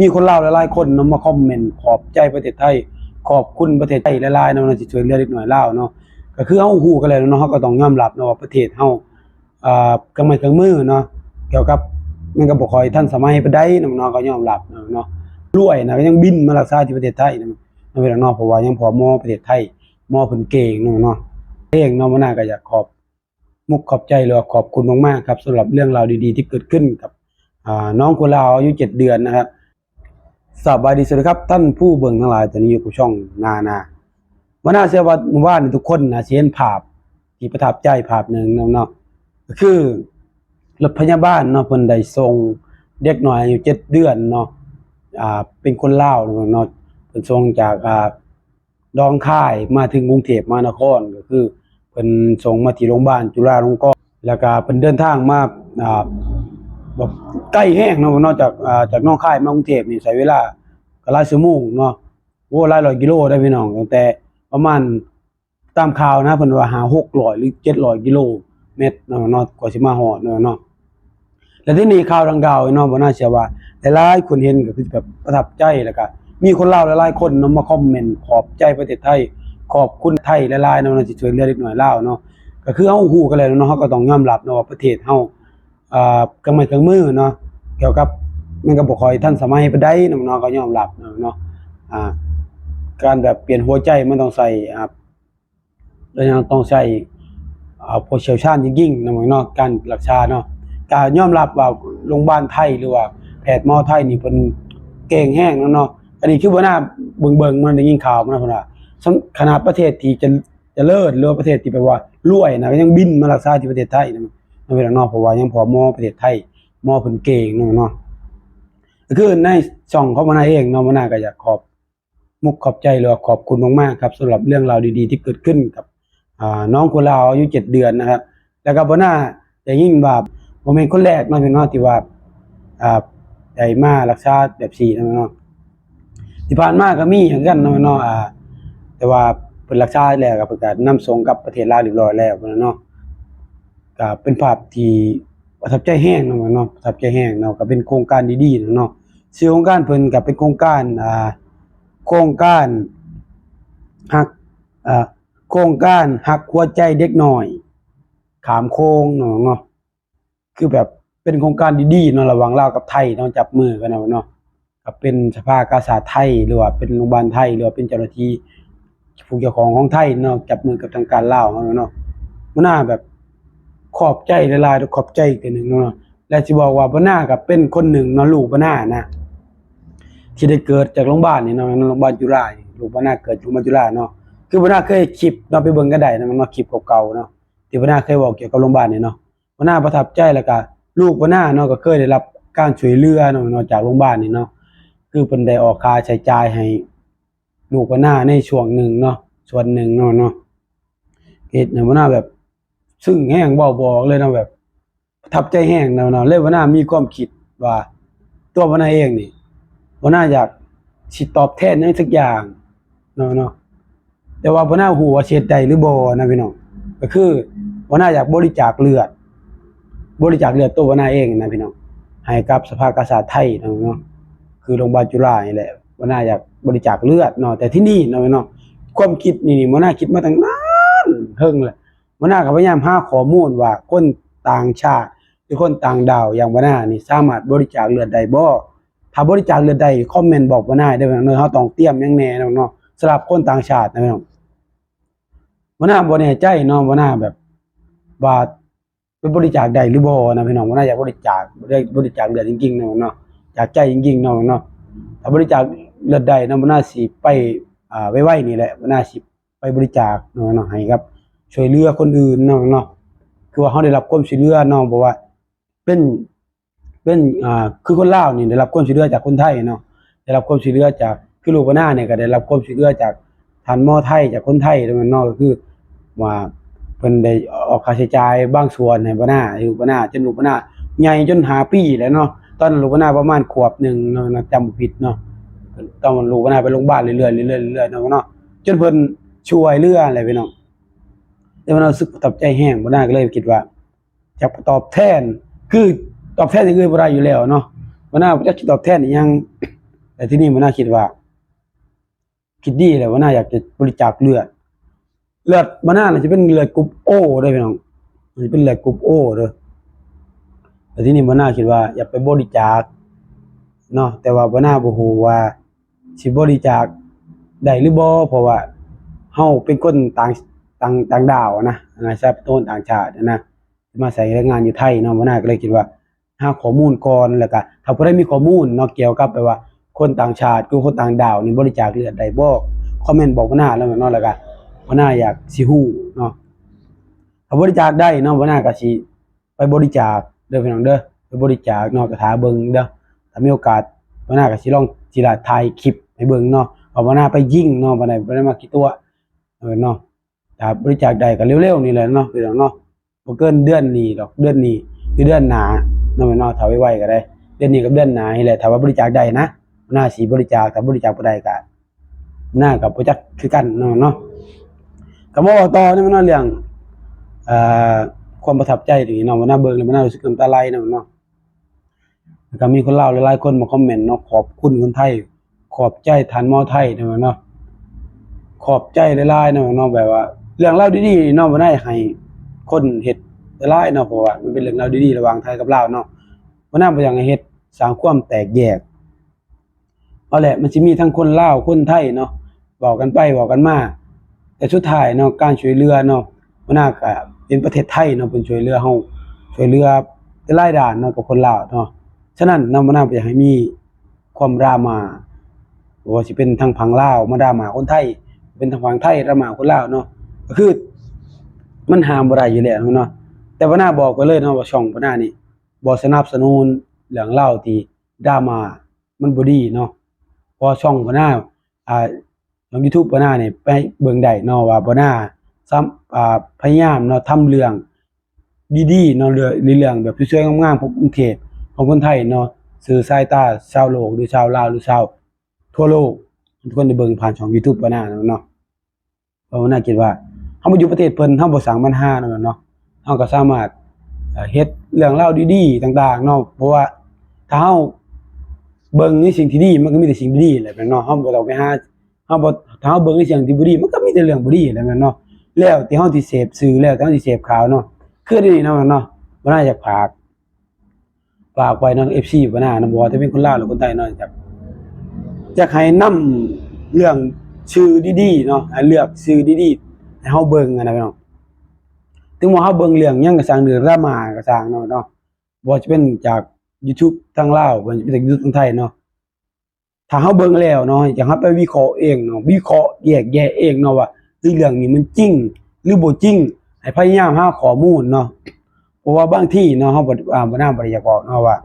มีคนลาวหลายๆคนเนาะมาคอมเมนต์ขอบใจประเทศไทย ขอบคุณประเทศไทยหลายๆเนาะที่ช่วยเหลือเด็กน้อยลาวเนาะก็คือเฮาฮู้กันแล้วเนาะเฮาก็ต้องยอมรับเนาะว่าประเทศเฮาอ่าเครื่องไม้เครื่องมือเนาะเกี่ยวกับมันก็บ่ค่อยทันสมัยปานใดเนาะเนาะก็ยอมรับเนาะรวยนะก็ยังบินมารักษาที่ประเทศไทยนาะเนเวลานาะเพราะว่ายังพอหมอประเทศไทยหมอเพิ่นเก่งเนาะเนาะเองเนาะบ่น่าก็อยากขอบมุกขอบใจหรือขอบคุณมากๆครับสำหรับเรื่องราวดีๆ ที่เกิดขึ้นกับอ่าน้องคนลาวอายุเจ็ดเดือนนะครับ สบายดีสวัสดีครับ ท่านผู้เบิ่งทั้งหลายตอนนี้อยู่กับช่องนานาวันน่าเชื่อว่าหมู่บ้านทุกคนนะสิเห็นภาพที่ประทับใจภาพหนึ่งเนาะก็คือรถพยาบาลเนาะเพิ่นได้ส่งเด็กหน้อยอายุเจ็ดเดือนเนาะอ่าเป็นคนเลาวเนาเนาะเพิ่นส่งจากอ่าดองค่ายมาถึงกรุงเทพมหานครก็คือเพิ่นส่งมาที่โรงพยาบาลจุฬาลงกรณ์แล้วก็เพิ่นเดินทางมาอ่า แบบใกล้แห้งเนาะนอกจากอ่าจากน้องค่ายมากรุงเทพนี่ใช้เวลาก็หลายชั่วโมงเนาะโอ้หลายร้อยกิโลได้พี่น้องตั้งแต่ประมาณตามข่าวนะเพิ่นว่าหา600หรือ700กิโลเมตรเนาะเนาะกว่าสิมาฮอดเนาะเนาะแล้วที่นี่ข่าวดังกล่าวเนาะบ่น่าเชื่อว่าหลายๆคนเห็นก็คือแบบประทับใจแล้วก็มีคนเล่าหลายๆคนเนาะมาคอมเมนต์ขอบใจประเทศไทย ขอบคุณไทยหลายๆเนาะที่ช่วยเหลือเด็กน้อยเล่าเนาะก็คือเฮาฮู้กันแล้วเนาะเฮาก็ต้องยอมรับเนาะว่าประเทศเฮา อ่าเครื่องไม้เครื่องมือเนาะเกี่ยวกับมันก็บ่ค่อยทันสมัยปานใดเนาะเนาะก็ยอมรับเนาะอ่าการแบบเปลี่ยนหัวใจมันต้องใส่อ่าแล้วยังต้องใช้อ่าผู้เชี่ยวชาญยิ่งๆเนาะเนาะการรักษาเนาะก็ยอมรับว่าโรงพยาบาลไทยหรือว่าแพทย์หมอไทยนี่เพิ่นเก่งแฮงเนาะอันนี้คือบ่น่าเบิ่งๆมันได้ยินข่าวมาเนาะเพิ่นว่าสำขนาดประเทศที่จะจะเลิศหรือประเทศที่แบบว่ารวยนะก็ยังบินมารักษาที่ประเทศไทยนะ มันเป็นนาะเพราะว่ายังพอมอประเทศไทยมอเพิ่นเก่งเนาะเนาะคือในช่องเขามานาเองเนาะมานาก็อยากขอบมุกขอบใจหรือว่าขอบคุณมากๆครับสำหรับเรื่องราวดีๆ ที่เกิดขึ้นกับน้องคนลาอายุ7เดือนนะครับ แล้วก็บ่น่าจะยิ่งว่าบ่แม่นคนแรกเนาะพี่น้องที่ว่าอ่าได้มากรักษาแบบ4เนะเนาะที่ผ่านมาก็มีเหมือนกันนะเนาะอ่าแต่ว่าเพิ่นรักษาแล้วก็เพิ่นก็นำส่งกับประเทศลาวเรียบร้อยแล้วนะเนาะ ก็เป็นภาพที่ประทับใจแฮงเนาะเนาะประทับใจแฮงเนาะก็เป็นโครงการดีๆเนาะชื่อโครงการเพิ่นก็เป็นโครงการอ่าโครงการฮักอ่าโครงการฮักหัวใจเด็กน้อย ขามโค้งเนาะเนาะคือแบบเป็นโครงการดีๆเนาะระหว่างลาวกับไทยเนาะจับมือกันเนาะเนาะก็เป็นสภากาชาไทยหรือว่าเป็นโรงพยาบาลไทยหรือว่าเป็นเจ้าหน้าที่ผู้เกี่ยวของของไทยเนาะจับมือกับทางการลาวเนาะเนาะมันน่าแบบ ขอบใจหลายๆขอบใจกันหนึ่งเนาะและสิบอกว่าบ่น่ากับเป็นคนหนึ่งเนาะลูกบน่านะ ที่ได้เกิดจากโรงพยาบาลนี่เนาะโรงพยาบาลจุฬาลูกบ่น่าเกิดอยู่มาจุฬาเนาะคือบ่น่าเคยคลิปเนาะไปเบิ่งกันได้นะมันเนาะคลิปเก่าๆเนาะที่บ่น่าเคยเว้าเกี่ยวกับโรงพยาบาลนี่เนาะบ่น่าประทับใจแล้วก็ลูกบ่น่าเนาะก็เคยได้รับการช่วยเหลือเนาะเนจากโรงพยาบาลนี่เนาะคือเพิ่นได้ออกค่าใช้จ่ายให้ลูกบ่น่าในช่วงหนึ่งเนาะส่วนหนึ่งเนาะเนาะเฮ็ดเนี่ยบ่น่าแบบ ซึ่งแห้งบ่บอกเลยนะแบบทับใจแห้งเนาะเนาะเลยบ่น่ามีความคิดว่า ตัวบ่น่าเองนี่บ่น่าอยากสิตอบแทนหยังสักอย่างเนาะเนาะแต่ว่าบ่น่าฮู้ว่าสิเฮ็ดได้หรือบ่นะพี่น้องก็คือบ่น่าอยากบริจาคเลือด บริจาคเลือดตัวบ่น่าเองนะพี่น้องให้กับสภากาชาดไทยเนาะเนาะคือโรงพยาบาลจุฬานี่แหละบ่น่าอยากบริจาคเลือดเนาะแต่ที่นี่เนาะเนาะความคิดนี่นี่มันน่าคิดมาตั้งนานเฮิงแหละ มันน่าก็พยายามหาข้อมูลว่าคนต่างชาติ หรือคนต่างดาวอย่างบ่น่านี่สามารถบริจาคเลือดได้บ่ถ้าบริจาคเลือดได้คอมเมนต์บอกบ่น่าได้อเนาะเฮาต้องเตรียมยังแน่เนาะเนาะสำหรับคนต่างชาตินะพี่น้องบ่น่าบ่แน่ใจเนาะบ่น่าแบบว่าเป็นบริจาคได้หรือบ่นะพี่น้องบ่น่าอยากบริจาคได้บริจาคเลือดจริงๆเนาะเนาะจากใจจริงๆเนาะเนาะถ้าบริจาคเลือดได้เนาะบ่น่าสิไปอ่าไว้ๆนี่แหละน่าสิไปบริจาคเนาะเนาะให้ครับ ช่วยเหลือคนอื่นเนาะเนาะคือว่าเขาได้รับความช่วยเหลือเนาะบอกว่า เป็นเป็นอ่าคือคนลาวนี่ได้รับความช่วยเหลือจากคนไทยเนาะได้รับความช่วยเหลือจากคือลูกหน้าเนี่ยก็ได้รับความช่วยเหลือจากทานหมอไทยจากคนไทยแล้วมันเนาะก็คือว่าเพิ่นได้ออกค่าใช้จ่ายบางส่วนให้บ่หน้าให้ลูกบ่หน้าจนลูกบ่หน้าใหญ่จนหาปีแล้วเนาะตอนลูกบ่หน้าประมาณขวบหนึ่งเนาะจำผิดเนาะต้องรู้ว่าน่าไปโรงพยาบาลเรื่อยๆเรื่อยๆเรื่อยๆเนาะเนาะจนเพิ่นช่วยเหลืออะไรไปเนาะ แต่ว่าเราสึกประทับใจแห้งบ่น่าก็เลยคิดว่าจะตอบแทน คือตอบแทนอย่างอื่นบ่ได้อยู่แล้วเนาะบ่น่าจะตอบแทนอีหยัง แต่ที่นี่มันน่าคิดว่า คิดดีเลยว่าน่าอยากจะบริจาคเลือด เลือดมันน่าจะเป็นเลือดกรุ๊ปโอด้วยพี่น้องมันจะเป็นเลือดกรุ๊ปโอเด้อแต่ที่นี่มันน่าคิดว่า อยากไปบริจาคเนาะแต่ว่าบ่น่าบ่ฮู้ว่าสิบริจาคได้หรือบ่เพราะว่าเฮาเป็นคนต่าง ต่างต่างดาวอะนะนะทรัพย์ต้นต่างชาตินะมาใส่แรงงานอยู่ไทยเนาะบ่น่าก็เลยคิดว่าหาข้อมูลก่อนแล้วก็ถ้าบ่ได้มีข้อมูลเนาะเกี่ยวกับแบบว่า คนต่างชาติคือคนต่างดาวนี่บริจาคเลือดได้บ่คอมเมนต์บอกว่าหน้าแล้วเนาะแล้วก็ว่าหน้าอยากสิฮู้เนาะถ้าบริจาคได้เนาะว่าหน้าก็สิไปบริจาคเด้อพี่น้องเด้อไปบริจาคเนาะก็ถาเบิ่งเด้อถ้ามีโอกาสว่าหน้าก็สิลองสิละถ่ายคลิปให้เบิ่งเนาะว่าว่าหน้าไปยิงเนาะบ่ได้บ่ได้มากี่ตัวเออเนาะ ถ้าบริจาคได้ก็เร็วๆนี่แหละเนาะพี่น้องเนาะบ่เกินเดือนนี้ดอกเดือนนี้หรือเดือนหน้าเนาะแม่นเนาะถ้าไวๆก็ได้ เดือนนี้กับเดือนหน้านี่แหละถ้าว่าบริจาคได้นะหน้าสีบริจาคถ้าบริจาคบ่ได้ก็หน้ากับบ่จักคือกันเนาะเนาะก็มาเว้าต่อนี่มันเนาะเรื่องเอ่อความประทับใจนี่เนาะมันน่าเบิ่งแล้วมันน่ารู้สึกน้ำตาไหลเนาะเนาะก็มีคนเล่าหลายๆคนมาคอมเมนต์เนาะขอบคุณคนไทย ขอบใจทานหมอไทยเนาะเนาะขอบใจหลายๆเนาะเนาะแบบว่า เรื่องราดีๆเนาะบ่ได้ให้คนเฮ็ดหลายเนาะเพราะว่ามันเป็นเรื่องราดีๆระหว่างไทยกับลาวเนาะมันน่าบ่อยากให้เฮ็ดสร้างความแตกแยกเอาแหละมันสิมีทั้งคนลาวคนไทยเนาะบอกกันไปบอกกันมาแต่สุดท้ายเนาะการช่วยเหลือเนาะมันน่าก็เป็นประเทศไทยเนาะเป็นช่วยเหลือเฮาช่วยเหลือหลายด้านเนาะกับคนลาวเนาะฉะนั้นเนาะมันน่าบ่อยากให้มีความดราม่าบ่ว่าสิเป็นทางฝั่งลาวมาดราม่าคนไทย เป็นทางฝั่งไทยดราม่าคนลาวเนาะ คือ มันห้ามบ่ได้อยู่แล้วเนาะแต่ว่าน่าบอกไปเลยเนาะว่าช่องบ่น่านี่บ่สนับสนุนเรื่องเล่าที่ดราม่ามันบ่ดีเนาะพอช่องบ่น่าอ่าช่อง YouTube บ่น่านี่ไปเบิ่งได้เนาะว่าบ่น่าซ้ำอ่าพยายามเนาะทำเรื่องดีๆเนาะเรื่องเรื่องแบบสวยๆงามๆของกรุงเทพของคนไทยเนาะสื่อสายตาชาวโลกหรือชาวลาวหรือชาวทั่วโลกทุกคนได้เบิ่งผ่านช่อง YouTube บ่น่าเนาะเพราะว่าน่าคิดว่า เฮามาอยู่ประเทศเพิ่นเฮาบ่สร้างปัญหาเนาะเนาะเฮาก็สามารถเฮ็ดเรื่องราดีๆต่างๆเนาะเพราะว่าถ้าเฮาเบิ่งในสิ่งที่ดีมันก็มีแต่สิ่งดีๆแหละแม่นเนาะเฮาบ่ต้องไปหาเฮาบ่ถ้าเฮาเบิ่งในสิ่งที่บ่ดีมันก็มีแต่เรื่องบ่ดีแหละเนาะแล้วที่เฮาสิเสพสื่อแล้วที่เฮาสิเสพข่าวเนาะคือนี่เนาะเนาะบ่น่าอยากฝากฝากไว้เนาะ FC บ่น่านะบ่ว่าจะเป็นคนลาวหรือคนไทยเนาะอยากอยากให้นำเรื่องชื่อดีๆเนาะให้เลือกชื่อดีๆ ให้เฮาเบิ่งอะนะพี่น้องถึงว่าเฮาเบิ่งเรื่องยังก็สร้างเรื่องดรามาก็สร้างเนาะเนาะบ่จะเป็นจาก YouTube ทางลาวบ่จะเป็นจาก YouTube ทางไทยเนาะถ้าเฮาเบิ่งแล้วเนาะอยากเฮาไปวิเคราะห์เองเนาะวิเคราะห์แยกแยะเองเนาะว่าเรื่องนี้มันจริง หรือบ่จริงให้พยายามหาข้อมูลเนาะเพราะว่าบางที่เนาะเฮาบ่อ่าบ่น่าบ่ได้อยากบอกเนาะว่า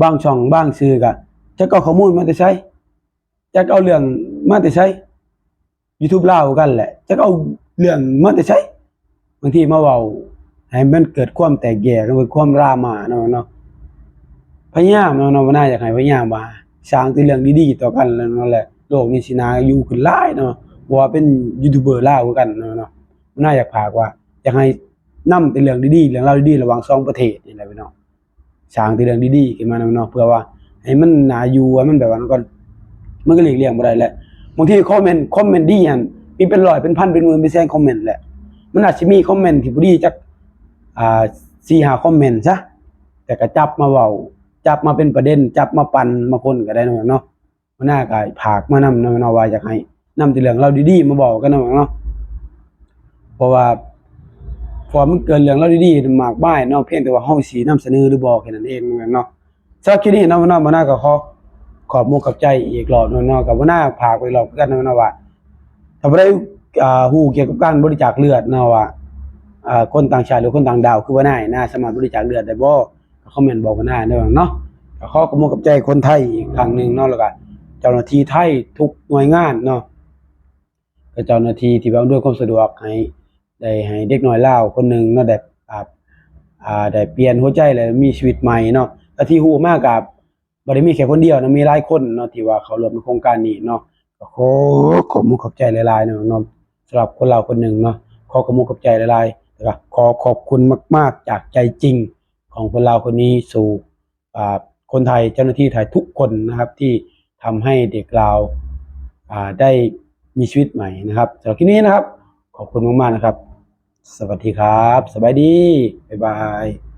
บางช่องบางสื่อก็จะเอาข้อมูลมาแต่ไสจะเอาเรื่องมาแต่ ไส YouTube ลากันแหละจะเอาเรื่องมาแต่ไสบางทีมาเว้าให้มันเกิดความแตกแยกเกิดความรามาเนาะเนาะพยายามเนาะเนาะว่น่าอยากให้พยายามว่าสร้างแต่เรื่องดีๆต่อกันแล้วนั่นแหละโลกนี้สินาอยู่ขึ้นหลายเนาะบ่ว่าเป็นยูทูบเบอร์เล่ากันเนาะเนาะน่าอยากพากว่า อยากให้นำแต่เรื่องดีๆเรื่องราดีๆระหว่างสองประเทศนี่แหละพี่น้องสร้างแต่เรื่องดีๆขึ้นมาเนาะเนาะเพื่อว่าให้มันน่าอยู่มันแบบว่ามันก็มันก็หลีกเลี่ยงบ่ได้แหละ บางทีคอมเมนต์คอมเมนต์ดีอันมีเป็นร้อยเป็นพันเป็นหมื่นเป็นแสนคอมเมนต์แหละ มันอาจจะมีคอมเมนต์ที่บ่ดีจักอ่า4 5คอมเมนต์ซะแต่ก็จับมาเว้าจับมาเป็นประเด็น จับมาปั่นมาคนก็ได้นะเนาะมันน่าก็ผากมานำนาะเนาวาอยากให้นำต่เรื่องเราดีๆมาบอกกันนะเนาะเพราะว่าพอมันเกินเรื่องเราดีๆมากมายเนาะเพียงแต่ว่าเฮาสินำเสนอหรือบอกแค่นั้นเองเนาะสำหรับคลิปนี้เนาะเนาะมันน่าก็ขอ ขอบมุกขอบใจอีกรอบเนาะเนาะก็บ่น่าผากไว้รอบกันเนาะเนาะว่าถ้าบ่ได้อ่าฮู้เกี่ยวกับการบริจาคเลือดเนาะว่าอ่าคนต่างชาติหรือคนต่างดาวคือว่าได้าหนะสามารถบริจาคเลือดได้บ่ก็คอมเมนต์บอกกันได้เด้อเนาะก็ขอขอบคุณกับใจคนไทยอีกครั้งหนึงเนาะแล้วก็เจ้าหน้าที่ไทยทุกหน่วยงานเนาะก็เจ้าหน้าที่ที่ว่าอำนวยความสะดวกให้ได้ให้เด็กน้อยลาวคนหนึงเนาะได้อ่าอ่าได้เปลี่ยนหัวใจแล้วมีชีวิตใหม่เนาะแต่ที่ฮู้มากับ บ่ได้มีแค่คนเดียวนะมีหลายคนเนาะที่ว่าเขารวมในโครงการนี้เนาะก็ขอขอบคุณขอบใจหลายๆเนาะเนาะสำหรับคนเราคนหนึ่งเนาะขอขอบคุณขอบใจหลายๆนะครับขอขอบคุณมาก ๆ จากใจจริงของคนเราคนนี้สู่คนไทยเจ้าหน้าที่ไทยทุกคนนะครับ ที่ทำให้เด็กลาวอ่าได้มีชีวิตใหม่นะครับสำหรับคลิปนี้นะครับ ขอบคุณมากๆนะครับ สวัสดีครับ สบายดีบ๊ายบาย